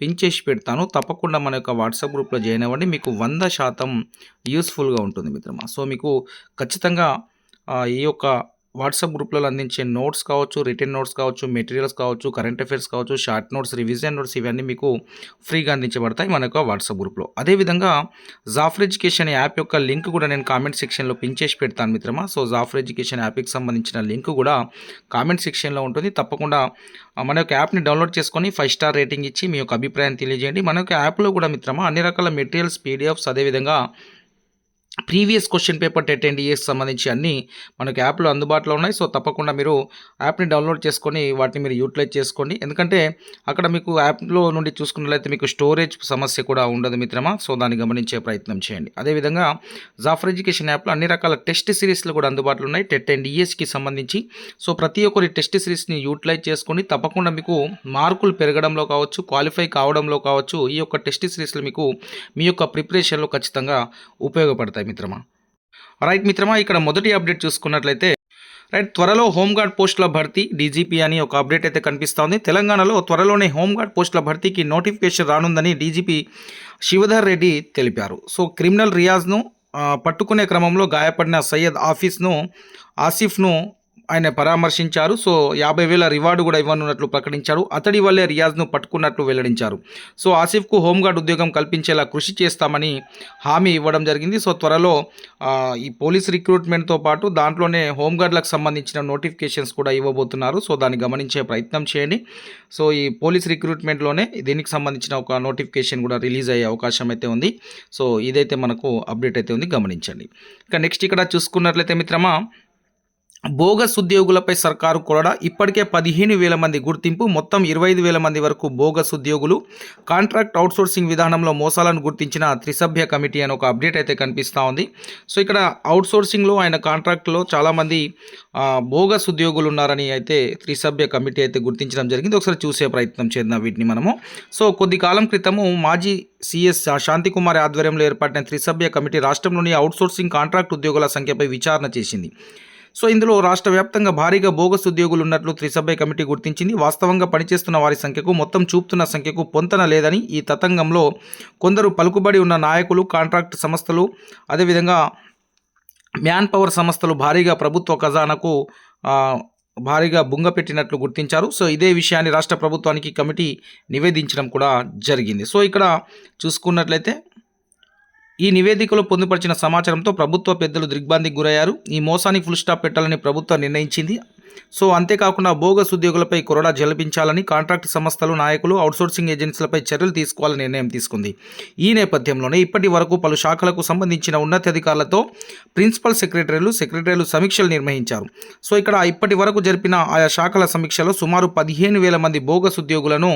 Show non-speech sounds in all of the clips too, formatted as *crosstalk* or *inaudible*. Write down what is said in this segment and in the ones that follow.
Pin చేసి పెడతాను. తప్పకుండా మన యొక్క వాట్సాప్ గ్రూప్లో జాయిన్ అవ్వండి. మీకు వంద శాతం యూస్ఫుల్గా ఉంటుంది మిత్రమా. సో మీకు ఖచ్చితంగా ఈ యొక్క వాట్సాప్ గ్రూప్లలో అందించే నోట్స్ కావచ్చు రిటర్న్ నోట్స్ కావచ్చు మెటీరియల్స్ కావచ్చు కరెంట్ అఫైర్స్ కావచ్చు షార్ట్ నోట్స్ రివిజన్ నోట్స్ ఇవన్నీ మీకు ఫ్రీగా అందించబడతాయి మన యొక్క వాట్సాప్ గ్రూప్లో. అదేవిధంగా జాఫర్ ఎడ్యుకేషన్ యాప్ యొక్క లింక్ కూడా నేను కామెంట్ సెక్షన్లో పిన్ చేసి పెడతాను మిత్రమా. సో జాఫర్ ఎడ్యుకేషన్ యాప్కి సంబంధించిన లింక్ కూడా కామెంట్ సెక్షన్లో ఉంటుంది. తప్పకుండా మన యొక్క యాప్ని డౌన్లోడ్ చేసుకొని ఫైవ్ స్టార్ రేటింగ్ ఇచ్చి మీ యొక్క అభిప్రాయం తెలియజేయండి. మన యొక్క యాప్లో కూడా మిత్రమా అన్ని రకాల మెటీరియల్స్ పీడిఎఫ్స్ అదేవిధంగా previous question paper TET and ES సంబంధించి అన్నీ మనకు యాప్లో అందుబాటులో ఉన్నాయి. సో తప్పకుండా మీరు యాప్ని డౌన్లోడ్ చేసుకొని వాటిని మీరు యూటిలైజ్ చేసుకోండి. ఎందుకంటే అక్కడ మీకు యాప్లో నుండి చూసుకున్నట్లయితే మీకు స్టోరేజ్ సమస్య కూడా ఉండదు మిత్రమా. సో దాన్ని గమనించే ప్రయత్నం చేయండి. అదేవిధంగా జాఫర్ ఎడ్యుకేషన్ యాప్లో అన్ని రకాల టెస్ట్ సిరీస్లు కూడా అందుబాటులో ఉన్నాయి. టెట్ అండ్ ఈఎస్కి సంబంధించి. సో ప్రతి ఒక్కరి టెస్ట్ సిరీస్ని యూటిలైజ్ చేసుకొని తప్పకుండా మీకు మార్కులు పెరగడంలో కావచ్చు క్వాలిఫై కావడంలో కావచ్చు ఈ యొక్క టెస్ట్ సిరీస్లు మీకు మీ యొక్క ప్రిపరేషన్లో ఖచ్చితంగా ఉపయోగపడతాయి. మిత్రమా? రైట్ మిత్రమా ఇక్కడ మొదటి అప్డేట్ చూసుకున్నట్లయితే రైట్ త్వరలో హోంగార్డ్ పోస్టుల భర్తీ డీజీపీ అని ఒక అప్డేట్ అయితే కనిపిస్తోంది తెలంగాణలో త్వరలోనే హోంగార్డ్ పోస్టుల భర్తీకి నోటిఫికేషన్ రానుందని డీజీపీ శివధర్ రెడ్డి తెలిపారు. సో క్రిమినల్ రియాజ్ను పట్టుకునే క్రమంలో గాయపడిన సయ్యద్ ఆఫీస్ను ఆసిఫ్ను ఆయన పరామర్శించారు. సో యాభై వేల రివార్డు కూడా ఇవ్వనున్నట్లు ప్రకటించారు. అతడి వల్లే రియాజ్ను పట్టుకున్నట్లు వెల్లడించారు. సో ఆసిఫ్కు హోంగార్డ్ ఉద్యోగం కల్పించేలా కృషి చేస్తామని హామీ ఇవ్వడం జరిగింది. సో త్వరలో ఈ పోలీస్ రిక్రూట్మెంట్తో పాటు దాంట్లోనే హోంగార్డ్లకు సంబంధించిన నోటిఫికేషన్స్ కూడా ఇవ్వబోతున్నారు. సో దాన్ని గమనించే ప్రయత్నం చేయండి. సో ఈ పోలీస్ రిక్రూట్మెంట్లోనే దీనికి సంబంధించిన ఒక నోటిఫికేషన్ కూడా రిలీజ్ అయ్యే అవకాశం అయితే ఉంది. సో ఇదైతే మనకు అప్డేట్ అయితే ఉంది. గమనించండి. ఇక నెక్స్ట్ ఇక్కడ చూసుకున్నట్లయితే మిత్రమా బోగస్ ఉద్యోగులపై సర్కారు కొరడ ఇప్పటికే పదిహేను వేల మంది గుర్తింపు మొత్తం ఇరవై ఐదు వేల మంది వరకు బోగస్ ఉద్యోగులు కాంట్రాక్ట్ అవుట్సోర్సింగ్ విధానంలో మోసాలను గుర్తించిన త్రిసభ్య కమిటీ అని ఒక అప్డేట్ అయితే కనిపిస్తూ ఉంది. సో ఇక్కడ అవుట్సోర్సింగ్లో ఆయన కాంట్రాక్ట్లో చాలామంది బోగస్ ఉద్యోగులు ఉన్నారని అయితే త్రిసభ్య కమిటీ అయితే గుర్తించడం జరిగింది. ఒకసారి చూసే ప్రయత్నం చేద్దాం వీటిని మనము. సో కొద్ది కాలం క్రితము మాజీ సిఎస్ శాంతికుమార్ ఆధ్వర్యంలో ఏర్పడిన త్రిసభ్య కమిటీ రాష్ట్రంలోని అవుట్సోర్సింగ్ కాంట్రాక్ట్ ఉద్యోగుల సంఖ్యపై విచారణ చేసింది. సో ఇందులో రాష్ట్ర వ్యాప్తంగా భారీగా బోగస్ ఉద్యోగులు ఉన్నట్లు త్రిసభ్య కమిటీ గుర్తించింది. వాస్తవంగా పనిచేస్తున్న వారి సంఖ్యకు మొత్తం చూపుతున్న సంఖ్యకు పొంతన లేదని ఈ తతంగంలో కొందరు పలుకుబడి ఉన్న నాయకులు కాంట్రాక్ట్ సంస్థలు అదేవిధంగా మ్యాన్ పవర్ సంస్థలు భారీగా ప్రభుత్వ ఖజానాకు భారీగా బుంగ పెట్టినట్లు గుర్తించారు. సో ఇదే విషయాన్ని రాష్ట్ర ప్రభుత్వానికి కమిటీ నివేదించడం కూడా జరిగింది. సో ఇక్కడ చూసుకున్నట్లయితే ఈ నివేదికలో పొందుపరిచిన సమాచారంతో ప్రభుత్వ పెద్దలు దిగ్బంధికి గురయ్యారు. ఈ మోసానికి ఫుల్ స్టాప్ పెట్టాలని ప్రభుత్వం నిర్ణయించింది. సో అంతేకాకుండా బోగస్ ఉద్యోగులపై కొరడా జలపించాలని కాంట్రాక్ట్ సంస్థలు నాయకులు అవుట్సోర్సింగ్ ఏజెన్సీలపై చర్యలు తీసుకోవాలని నిర్ణయం తీసుకుంది. ఈ నేపథ్యంలోనే ఇప్పటి వరకు పలు శాఖలకు సంబంధించిన ఉన్నతాధికారులతో ప్రిన్సిపల్ సెక్రటరీలు సెక్రటరీలు సమీక్షలు నిర్వహించారు. సో ఇక్కడ ఇప్పటి వరకు జరిపిన ఆయా శాఖల సమీక్షలో సుమారు పదిహేను వేల మంది బోగస్ ఉద్యోగులను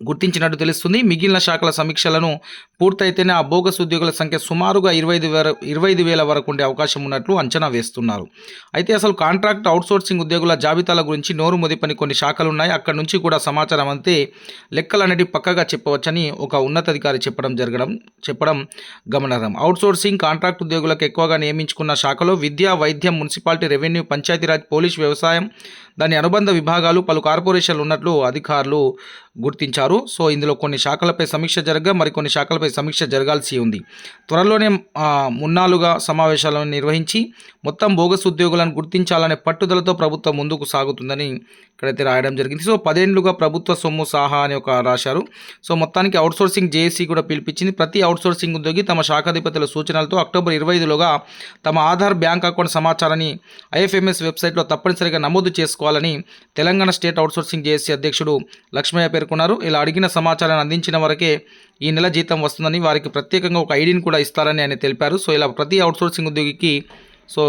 గుర్తించినట్టు తెలుస్తుంది. మిగిలిన శాఖల సమీక్షలను పూర్తయితేనే ఆ బోగస్ ఉద్యోగుల సంఖ్య సుమారుగా ఇరవై ఐదు వేల ఇరవై ఐదు వేల వరకు ఉండే అవకాశం ఉన్నట్లు అంచనా వేస్తున్నారు. అయితే అసలు కాంట్రాక్ట్ అవుట్సోర్సింగ్ ఉద్యోగుల జాబితాల గురించి నోరు మొదిపని కొన్ని శాఖలు ఉన్నాయి అక్కడ నుంచి కూడా సమాచారం అంతే. లెక్కలు పక్కగా చెప్పవచ్చని ఒక ఉన్నతాధికారి చెప్పడం జరగడం చెప్పడం గమనార్హం. అవుట్సోర్సింగ్ కాంట్రాక్ట్ ఉద్యోగులకు ఎక్కువగా నియమించుకున్న శాఖలో విద్య వైద్యం మున్సిపాలిటీ రెవెన్యూ పంచాయతీరాజ్ పోలీస్ వ్యవసాయం దాని అనుబంధ విభాగాలు పలు కార్పొరేషన్లు ఉన్నట్లు అధికారులు గుర్తించారు. సో ఇందులో కొన్ని శాఖలపై సమీక్ష జరగగా మరికొన్ని శాఖలపై సమీక్ష జరగాల్సి ఉంది. త్వరలోనే మున్నాలుగా సమావేశాలను నిర్వహించి మొత్తం బోగస్ ఉద్యోగులను గుర్తించాలనే పట్టుదలతో ప్రభుత్వం ముందుకు సాగుతుందని ఇక్కడైతే రాయడం జరిగింది. సో పదేండ్లుగా ప్రభుత్వ సొమ్ము సాహా అని ఒక రాశారు. సో మొత్తానికి అవుట్సోర్సింగ్ జేఏసీ కూడా పిలిపించింది. ప్రతి అవుట్సోర్సింగ్ ఉద్యోగి తమ శాఖాధిపతుల సూచనలతో అక్టోబర్ ఇరవై ఐదులోగా తమ ఆధార్ బ్యాంక్ అకౌంట్ సమాచారాన్ని ఐఎఫ్ఎంఎస్ వెబ్సైట్లో తప్పనిసరిగా నమోదు చేసుకోవాలని తెలంగాణ స్టేట్ అవుట్సోర్సింగ్ జేఏసీ అధ్యక్షుడు లక్ష్మయ్య పేర్కొన్నారు. ఇలా అడిగిన సమాచారాన్ని అందించిన వరకే ఈ నెల జీతం వస్తుందని వారికి ప్రత్యేకంగా ఒక ఐడిని కూడా ఇస్తారని ఆయన తెలిపారు. సో ఇలా ప్రతి అవుట్సోర్సింగ్ ఉద్యోగికి సో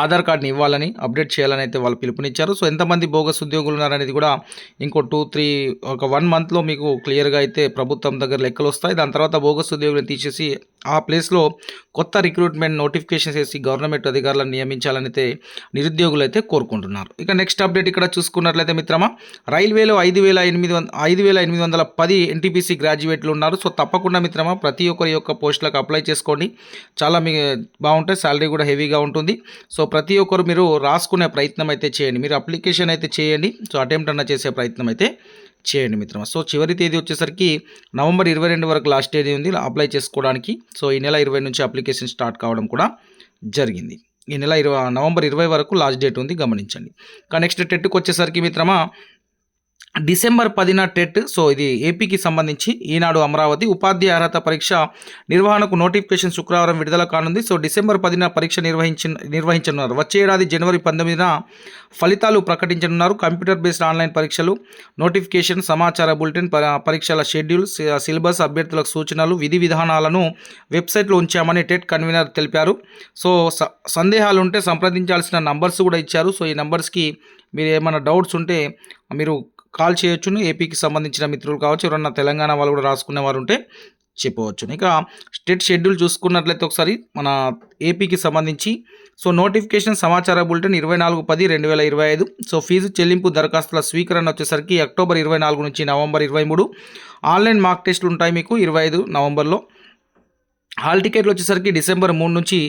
ఆధార్ కార్డ్ని ఇవ్వాలని అప్డేట్ చేయాలని అయితే వాళ్ళు పిలుపునిచ్చారు. సో ఎంతమంది బోగస్ ఉద్యోగులు ఉన్నారనేది కూడా ఇంకో టూ త్రీ ఒక వన్ మంత్లో మీకు క్లియర్గా అయితే ప్రభుత్వం దగ్గర లెక్కలు వస్తాయి దాని తర్వాత బోగస్ ఉద్యోగులను తీసేసి ఆ ప్లేస్లో కొత్త రిక్రూట్మెంట్ నోటిఫికేషన్స్ వేసి గవర్నమెంట్ అధికారులను నియమించాలని అయితే నిరుద్యోగులు అయితే కోరుకుంటున్నారు. ఇక నెక్స్ట్ అప్డేట్ ఇక్కడ చూసుకున్నట్లయితే మిత్రమా రైల్వేలో ఐదు వేల ఎనిమిది వంద ఐదు వేల ఎనిమిది వందల పది ఎన్టీపీసీ గ్రాడ్యుయేట్లు ఉన్నారు. సో తప్పకుండా మిత్రమా ప్రతి ఒక్కరి యొక్క పోస్టులకు అప్లై చేసుకోండి. చాలా మీ బాగుంటాయి శాలరీ కూడా హెవీగా ఉంటుంది. సో ప్రతి ఒక్కరు మీరు రాసుకునే ప్రయత్నం అయితే చేయండి. మీరు అప్లికేషన్ అయితే చేయండి. సో అటెంప్ట్ అన్న చేసే ప్రయత్నం అయితే చేయండి మిత్రమా. సో చివరి తేదీ వచ్చేసరికి నవంబర్ ఇరవై రెండు వరకు లాస్ట్ తేదీ ఉంది. అప్లై చేసుకోవడానికి. సో ఈ నెల ఇరవై నుంచి అప్లికేషన్ స్టార్ట్ కావడం కూడా జరిగింది. ఈ నెల ఇరవై నవంబర్ ఇరవై వరకు లాస్ట్ డేట్ ఉంది. గమనించండి. ఇంకా నెక్స్ట్ టెట్కి వచ్చేసరికి మిత్రమా డిసెంబర్ పదిన టెట్ సో ఇది ఏపీకి సంబంధించి ఈనాడు అమరావతి ఉపాధ్యాయ అర్హత పరీక్ష నిర్వహణకు నోటిఫికేషన్ శుక్రవారం విడుదల కానుంది. సో డిసెంబర్ పదిన పరీక్ష నిర్వహించి నిర్వహించనున్నారు. వచ్చే ఏడాది జనవరి పంతొమ్మిదిన ఫలితాలు ప్రకటించనున్నారు. కంప్యూటర్ బేస్డ్ ఆన్లైన్ పరీక్షలు నోటిఫికేషన్ సమాచార బులెటిన్ పరీక్షల షెడ్యూల్ సిలబస్ అభ్యర్థులకు సూచనలు విధి విధానాలను వెబ్సైట్లో ఉంచామని టెట్ కన్వీనర్ తెలిపారు. సో స- సందేహాలు ఉంటే సంప్రదించాల్సిన నంబర్స్ కూడా ఇచ్చారు. సో ఈ నంబర్స్కి మీరు ఏమైనా డౌట్స్ ఉంటే మీరు కాల్ చేయొచ్చును. ఏపీకి సంబంధించిన మిత్రులు కావచ్చు ఎవరన్నా తెలంగాణ వాళ్ళు కూడా రాసుకునే వారు ఉంటే చెప్పవచ్చును ఇక స్టేట్ షెడ్యూల్ చూసుకున్నట్లయితే ఒకసారి మన ఏపీకి సంబంధించి సో నోటిఫికేషన్ సమాచార బులెటిన్ ఇరవై నాలుగు పది రెండు వేల ఇరవై ఐదు. సో ఫీజు చెల్లింపు దరఖాస్తుల స్వీకరణ వచ్చేసరికి అక్టోబర్ ఇరవై నాలుగు నుంచి నవంబర్ ఇరవై మూడు. ఆన్లైన్ మార్క్ టెస్టులు ఉంటాయి మీకు ఇరవై ఐదు నవంబర్లో. హాల్ టికెట్లు వచ్చేసరికి డిసెంబర్ మూడు నుంచి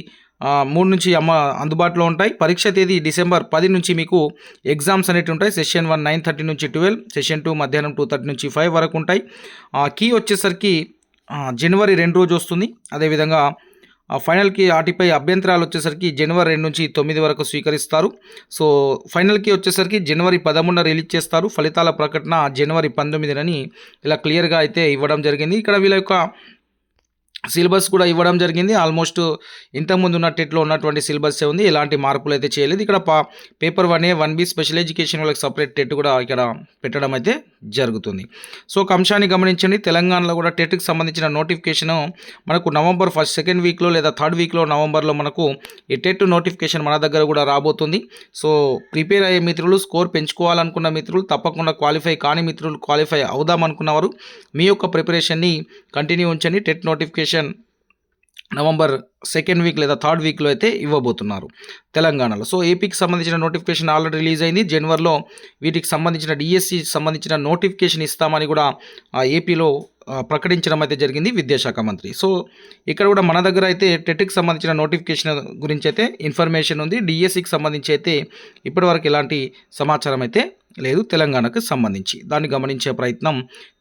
మూడు నుంచి అమ్మ అందుబాటులో ఉంటాయి. పరీక్ష తేదీ డిసెంబర్ పది నుంచి మీకు ఎగ్జామ్స్ అనేవి ఉంటాయి. సెషన్ వన్ నైన్ థర్టీ నుంచి ట్వెల్వ్ సెషన్ టూ మధ్యాహ్నం టూ థర్టీ నుంచి ఫైవ్ వరకు ఉంటాయి. కీ వచ్చేసరికి జనవరి రెండు రోజు వస్తుంది. అదేవిధంగా ఫైనల్కి వాటిపై అభ్యంతరాలు వచ్చేసరికి జనవరి రెండు నుంచి తొమ్మిది వరకు స్వీకరిస్తారు. సో ఫైనల్కి వచ్చేసరికి జనవరి పదమూడున రిలీజ్ చేస్తారు. ఫలితాల ప్రకటన జనవరి పంతొమ్మిదినని ఇలా క్లియర్గా అయితే ఇవ్వడం జరిగింది. ఇక్కడ వీళ్ళ యొక్క సిలబస్ కూడా ఇవ్వడం జరిగింది. ఆల్మోస్ట్ ఇంతకుముందు ఉన్న టెట్లో ఉన్నటువంటి సిలబస్ ఉంది. ఎలాంటి మార్పులు అయితే చేయలేదు. ఇక్కడ పా paper one A one B special education వాళ్ళకి సపరేట్ టెట్ కూడా ఇక్కడ పెట్టడం అయితే జరుగుతుంది. సో ఒక అంశాన్ని గమనించండి. తెలంగాణలో కూడా టెట్కి సంబంధించిన నోటిఫికేషన్ మనకు నవంబర్ ఫస్ట్ సెకండ్ వీక్లో లేదా థర్డ్ వీక్లో నవంబర్లో మనకు ఈ టెట్ నోటిఫికేషన్ మన దగ్గర కూడా రాబోతుంది. సో ప్రిపేర్ అయ్యే మిత్రులు స్కోర్ పెంచుకోవాలనుకున్న మిత్రులు తప్పకుండా క్వాలిఫై కాని మిత్రులు క్వాలిఫై అవుదామనుకున్నవారు మీ యొక్క ప్రిపరేషన్ని కంటిన్యూ ఉంచండి. TET notification November second week లేదా థర్డ్ వీక్లో అయితే ఇవ్వబోతున్నారు తెలంగాణలో. సో ఏపీకి సంబంధించిన నోటిఫికేషన్ ఆల్రెడీ రిలీజ్ అయింది. జనవరిలో వీటికి సంబంధించిన డిఎస్సి సంబంధించిన నోటిఫికేషన్ ఇస్తామని కూడా ఆ ఏపీలో ప్రకటించడం అయితే జరిగింది విద్యాశాఖ మంత్రి. సో ఇక్కడ కూడా మన దగ్గర అయితే టెట్కి సంబంధించిన నోటిఫికేషన్ గురించి అయితే ఇన్ఫర్మేషన్ ఉంది. డిఎస్సికి సంబంధించి అయితే ఇప్పటివరకు ఎలాంటి సమాచారం అయితే లేదు తెలంగాణకు సంబంధించి. దాన్ని గమనించే ప్రయత్నం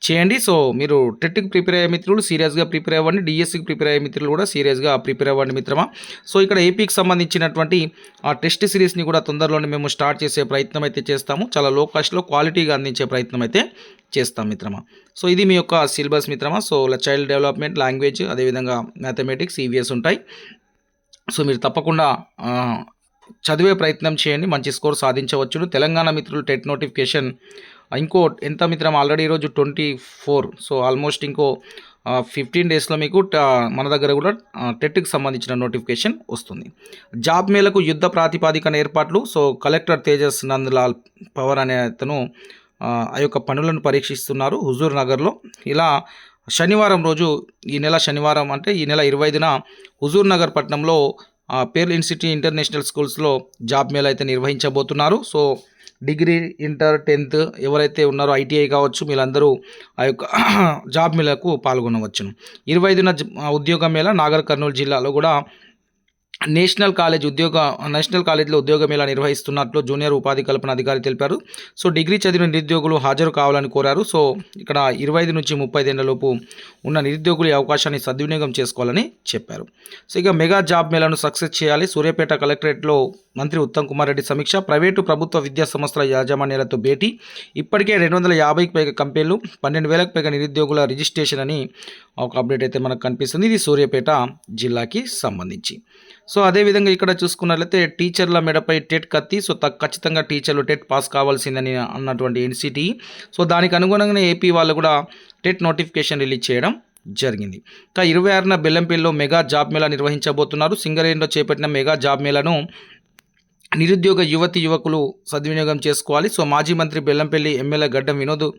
చేయండి. సో మీరు టెట్కి ప్రిపేర్ అయ్యే మిత్రులు సీరియస్గా ప్రిపేర్ అవ్వండి. డిఎస్సికి ప్రిపేర్ అయ్యే మిత్రులు కూడా సీరియస్గా ప్రిపేర్ అవ్వండి మిత్రమా. సో ఇక్కడ ఏపీకి సంబంధించినటువంటి ఆ టెస్ట్ సిరీస్ని కూడా తొందరలోనే మేము స్టార్ట్ చేసే ప్రయత్నం అయితే చేస్తాము. చాలా లో కాస్ట్లో క్వాలిటీగా అందించే ప్రయత్నం అయితే చేస్తాం మిత్రమా. సో ఇది మీ యొక్క సిలబస్ మిత్రమా. సో చైల్డ్ డెవలప్మెంట్ లాంగ్వేజ్ అదేవిధంగా మ్యాథమెటిక్స్ ఈవీఎస్ ఉంటాయి. సో మీరు తప్పకుండా చదివే ప్రయత్నం చేయండి మంచి స్కోర్ సాధించవచ్చును. తెలంగాణ మిత్రులు టెట్ నోటిఫికేషన్ ఇంకో ఎంత మిత్రం? ఆల్రెడీ ఈరోజు ట్వంటీ ఫోర్ సో ఆల్మోస్ట్ ఇంకో ఫిఫ్టీన్ డేస్లో మీకు మన దగ్గర కూడా టెట్కి సంబంధించిన నోటిఫికేషన్ వస్తుంది. జాబ్ మేలకు యుద్ధ ప్రాతిపాదికన ఏర్పాట్లు సో కలెక్టర్ తేజస్ నందలాల్ పవర్ అనే అతను ఆ యొక్క పనులను పరీక్షిస్తున్నారు హుజూర్ నగర్లో. ఇలా శనివారం రోజు ఈ నెల శనివారం అంటే ఈ నెల ఇరవై ఐదున హుజూర్ నగర్ పట్టణంలో పేర్ల్ ఇన్స్టిట్యూట్ ఇంటర్నేషనల్ స్కూల్స్లో జాబ్ మేళ అయితే నిర్వహించబోతున్నారు. సో డిగ్రీ ఇంటర్ టెన్త్ ఎవరైతే ఉన్నారో ఐటీఐ కావచ్చు మీరందరూ ఆ యొక్క *clears throat* జాబ్ మేళకు పాల్గొనవచ్చును. ఇరవై ఐదున ఉద్యోగ మేళ నాగర్ కర్నూలు జిల్లాలో కూడా నేషనల్ కాలేజ్ ఉద్యోగ నేషనల్ కాలేజ్లో ఉద్యోగ మేళా నిర్వహిస్తున్నట్లు జూనియర్ ఉపాధి కల్పన అధికారి తెలిపారు. సో డిగ్రీ చదివిన నిరుద్యోగులు హాజరు కావాలని కోరారు. సో ఇక్కడ ఇరవై ఐదు నుంచి ముప్పై లోపు ఉన్న నిరుద్యోగులు ఈ అవకాశాన్ని సద్వినియోగం చేసుకోవాలని చెప్పారు. సో ఇక మెగా జాబ్ మేళాను సక్సెస్ చేయాలి. సూర్యాపేట కలెక్టరేట్లో మంత్రి ఉత్తమ్ కుమార్ రెడ్డి సమీక్ష. ప్రైవేటు ప్రభుత్వ విద్యా సంస్థల యాజమాన్యాలతో భేటీ. ఇప్పటికే రెండు వందల యాభైకి పైగా కంపెనీలు పన్నెండు వేలకు పైగా నిరుద్యోగుల రిజిస్ట్రేషన్ అని ఒక అప్డేట్ అయితే మనకు కనిపిస్తుంది. ఇది సూర్యాపేట జిల్లాకి సంబంధించి. సో అదేవిధంగా ఇక్కడ చూసుకున్నట్లయితే టీచర్ల మెడపై టెట్ కత్తి సో త- ఖచ్చితంగా టీచర్లు టెట్ పాస్ కావాల్సిందని అన్నటువంటి ఎన్సిటీ. సో దానికి అనుగుణంగానే ఏపీ వాళ్ళు కూడా టెట్ నోటిఫికేషన్ రిలీజ్ చేయడం జరిగింది. ఇంకా ఇరవై ఆరున బెల్లంపల్లిలో మెగా జాబ్ మేళా నిర్వహించబోతున్నారు. సింగరేణిలో చేపట్టిన మెగా జాబ్ మేళాను నిరుద్యోగ యువతి యువకులు సద్వినియోగం చేసుకోవాలి. సో మాజీ మంత్రి బెల్లంపల్లి ఎమ్మెల్యే గడ్డం వినోద్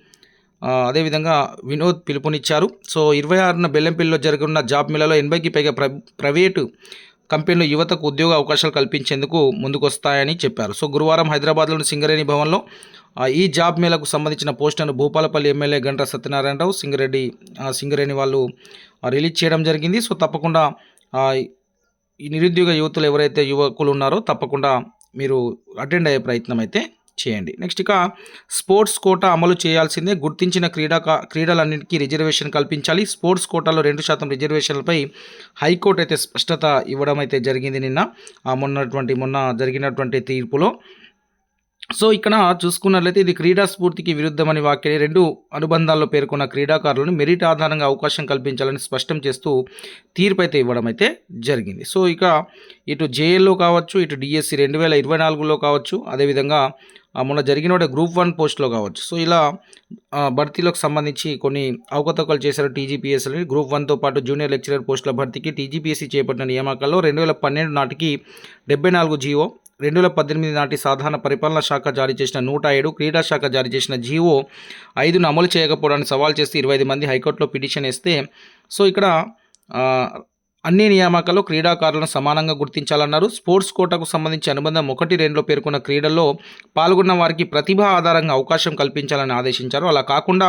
అదేవిధంగా వినోద్ పిలుపునిచ్చారు. సో ఇరవై ఆరున బెల్లంపల్లిలో జరగనున్న జాబ్ మేళాలో ఎనభైకి పైగా ప్ర ప్రైవేటు కంపెనీలు యువతకు ఉద్యోగ అవకాశాలు కల్పించేందుకు ముందుకొస్తాయని చెప్పారు. సో గురువారం హైదరాబాద్లోని సింగరేణి భవన్లో ఈ జాబ్ మేళకు సంబంధించిన పోస్టర్ను భూపాలపల్లి ఎమ్మెల్యే గంట సత్యనారాయణరావు సింగరెడ్డి సింగరేణి వాళ్ళు రిలీజ్ చేయడం జరిగింది. సో తప్పకుండా ఈ నిరుద్యోగ యువతులు ఎవరైతే యువకులు ఉన్నారో తప్పకుండా మీరు అటెండ్ అయ్యే ప్రయత్నం అయితే చేయండి. నెక్స్ట్ ఇక స్పోర్ట్స్ కోటా అమలు చేయాల్సిందే. గుర్తించిన క్రీడా క్రీడలన్నింటికీ రిజర్వేషన్ కల్పించాలి. స్పోర్ట్స్ కోటాలో రెండు శాతం రిజర్వేషన్లపై హైకోర్టు అయితే స్పష్టత ఇవ్వడం అయితే జరిగింది నిన్న. ఆ మొన్నటువంటి మొన్న జరిగినటువంటి తీర్పులో సో ఇక్కడ చూసుకున్నట్లయితే ఇది క్రీడా స్ఫూర్తికి విరుద్ధమని వ్యాఖ్య రెండు అనుబంధాల్లో పేర్కొన్న క్రీడాకారులను మెరిట్ ఆధారంగా అవకాశం కల్పించాలని స్పష్టం చేస్తూ తీర్పు అయితే ఇవ్వడం అయితే జరిగింది. సో ఇక ఇటు జేఎల్లో కావచ్చు ఇటు డిఎస్సి రెండు వేల ఇరవై నాలుగులో కావచ్చు అదేవిధంగా మొన్న జరిగిన గ్రూప్ వన్ పోస్ట్లో కావచ్చు. సో ఇలా భర్తీలకు సంబంధించి కొన్ని అవకతవకలు చేశారు టీజీపీఎస్ని గ్రూప్ వన్తో పాటు జూనియర్ లెక్చరర్ పోస్టుల భర్తీకి టీజీపీఎస్సీ చేపట్టిన నియామకాల్లో రెండు వేల పన్నెండు నాటికి డెబ్బై నాలుగు జీవో రెండు వేల పద్దెనిమిది నాటి సాధారణ పరిపాలనా శాఖ జారీ చేసిన నూట ఏడు క్రీడా శాఖ జారీ చేసిన జీవో ఐదును అమలు చేయకపోవడాన్ని సవాల్ చేస్తే ఇరవై ఐదు మంది హైకోర్టులో పిటిషన్ వేస్తే సో ఇక్కడ అన్ని నియామకాల్లో క్రీడాకారులను సమానంగా గుర్తించాలన్నారు. స్పోర్ట్స్ కోటాకు సంబంధించి అనుబంధం ఒకటి రెండులో పేర్కొన్న క్రీడల్లో పాల్గొన్న వారికి ప్రతిభ ఆధారంగా అవకాశం కల్పించాలని ఆదేశించారు. అలా కాకుండా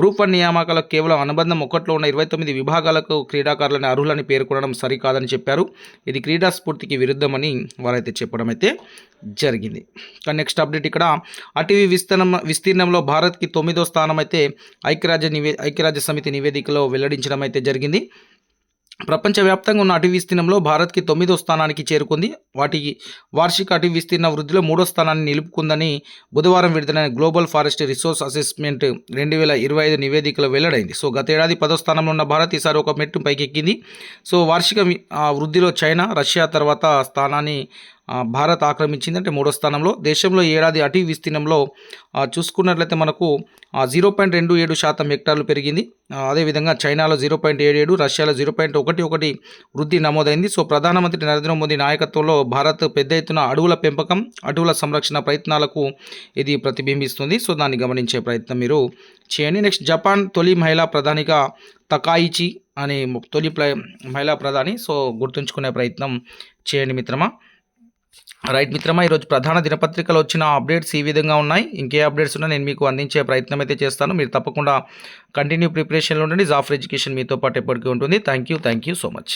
గ్రూప్ వన్ నియామకాలకు కేవలం అనుబంధం ఒకటిలో ఉన్న ఇరవై తొమ్మిది విభాగాలకు క్రీడాకారులని అర్హులని పేర్కొనడం సరికాదని చెప్పారు. ఇది క్రీడా స్ఫూర్తికి విరుద్ధమని వారైతే చెప్పడం అయితే జరిగింది. కానీ నెక్స్ట్ అప్డేట్ ఇక్కడ. అటవీ విస్తీర్ణం విస్తీర్ణంలో భారత్కి తొమ్మిదో స్థానం అయితే ఐక్యరాజ్య నివే ఐక్యరాజ్య సమితి నివేదికలో వెల్లడించడం అయితే జరిగింది. ప్రపంచవ్యాప్తంగా ఉన్న అటవీ విస్తీర్ణంలో భారత్కి తొమ్మిదో స్థానానికి చేరుకుంది. వాటి వార్షిక అటవీ విస్తీర్ణ వృద్ధిలో మూడో స్థానాన్ని నిలుపుకుందని బుధవారం విడుదలైన గ్లోబల్ ఫారెస్ట్ రిసోర్స్ అసెస్మెంట్ రెండు వేల ఇరవై ఐదు నివేదికలో వెల్లడైంది. సో గతేడాది పదో స్థానంలో ఉన్న భారత్ ఈసారి ఒక మెట్టు పైకెక్కింది. సో వార్షిక ఆ, వృద్ధిలో చైనా రష్యా తర్వాత స్థానాన్ని భారత్ ఆక్రమించింది అంటే మూడో స్థానంలో. దేశంలో ఈ ఏడాది అటవీ విస్తీర్ణంలో చూసుకున్నట్లయితే మనకు జీరో పాయింట్ రెండు ఏడు శాతం హెక్టార్లు పెరిగింది. అదేవిధంగా చైనాలో జీరో పాయింట్ ఏడు ఏడు రష్యాలో జీరో పాయింట్ ఒకటి ఒకటి వృద్ధి నమోదైంది. సో ప్రధానమంత్రి నరేంద్ర మోదీ నాయకత్వంలో భారత్ పెద్ద ఎత్తున అడవుల పెంపకం అడవుల సంరక్షణ ప్రయత్నాలకు ఇది ప్రతిబింబిస్తుంది. సో దాన్ని గమనించే ప్రయత్నం మీరు చేయండి. నెక్స్ట్ జపాన్ తొలి మహిళా ప్రధానిగా తకాయిచి అనే తొలి మహిళా ప్రధాని. సో గుర్తుంచుకునే ప్రయత్నం చేయండి మిత్రమా. రైట్ మిత్రమా ఈరోజు ప్రధాన దినపత్రికలో వచ్చిన అప్డేట్స్ ఈ విధంగా ఉన్నాయి. ఇంకే అప్డేట్స్ ఉన్నా నేను మీకు అందించే ప్రయత్నం అయితే చేస్తాను. మీరు తప్పకుండా కంటిన్యూ ప్రిపరేషన్లో ఉండండి. జాఫర్ ఎడ్యుకేషన్ మీతో పాటు ఎప్పటికీ ఉంటుంది. Thank you thank you so much.